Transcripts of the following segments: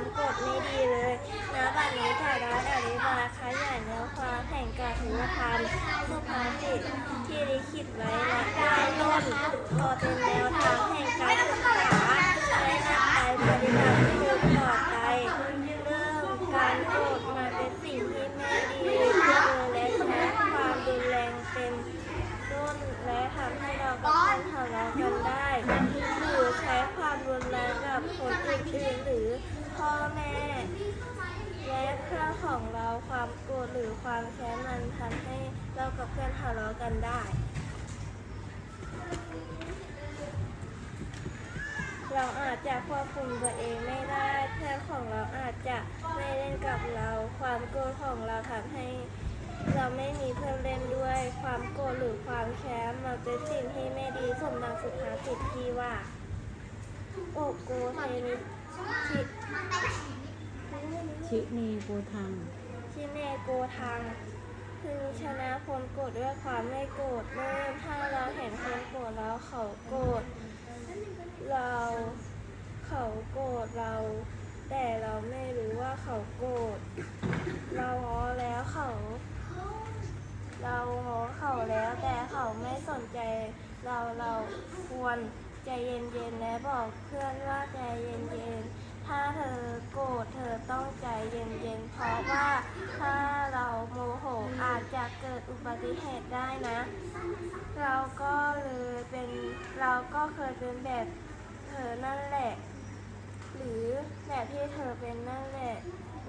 ามกรธไม่ดีเลยนะบัดนี้ถ่ายร้านอริบาขยายเนื้อความแห่งกาถุพันธ์สุภาษิตที่ลิขิตไว้และได้ต้นพอเป็นแนวทางแห่งการศึกษาและนำไปปฏิบัติสืบต่อไปเรื่องการโกรธมาเป็นสิ่งที่ไม่ดีเลยและใช้ความรุนแรงเป็นต้นและทำให้เรากับคนทะเลาะกันได้ หรือใช้ความรุนแรงกับคนอื่นหรือพ่อแม่ และเพื่อนของเราความโกรธหรือ ความแค้นมันทำให้เรากับเพื่อนทะเลาะกันได้ เราอาจจะควบคุมตัวเองไม่ได้เพื่อนของเราอาจจะไม่เล่นกับเรา ความโกรธของเราทำให้ เราไม่มีเพื่อนเล่นด้วย ความโกรธหรือความแค้นมันเป็นสิ่งที่ไม่ดีสมดังสุภาษิตที่ว่าโอโกเทนิชิชิเนโกทัง ชิเนโกทังคือชนะคนโกรธด้วยความไม่โกรธเริ่มถ้าเราเห็นคนโกรธแล้วเขาโกรธเราเขาโกรธเรา แต่เราไม่รู้ว่าเขาโกรธเราง้อแล้วเขา เราง้อเขาแล้วแต่เขาไม่สนใจ เราเราควรใจเย็นๆและบอกเพื่อนว่าใจเย็นๆถ้าเธอโกรธเธอต้องใจเย็นๆเพราะว่าเราโมโหอาจจะ เกิดอุบัติเหตุได้นะ เราก็เลยเป็นเราก็เคยเป็นแบบเธอนั่นแหละ หรือแบบที่เธอเป็นนั่นแหละ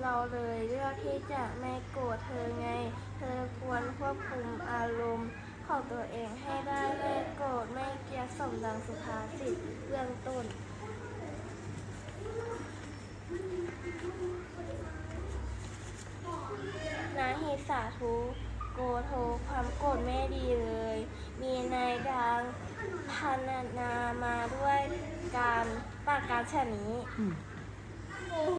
เราเลยเลือกที่จะไม่โกรธเธอไง เธอควรควบคุมอารมณ์ของตัวเองให้ได้ไม่โกรธไม่เกลียดสมดังสุภาษิตเบื้องต้นนาหิสาธุ โกโทความโกรธไม่ดีเลย มีนายดังพันนามาด้วยการปากการฉะนี้ อืม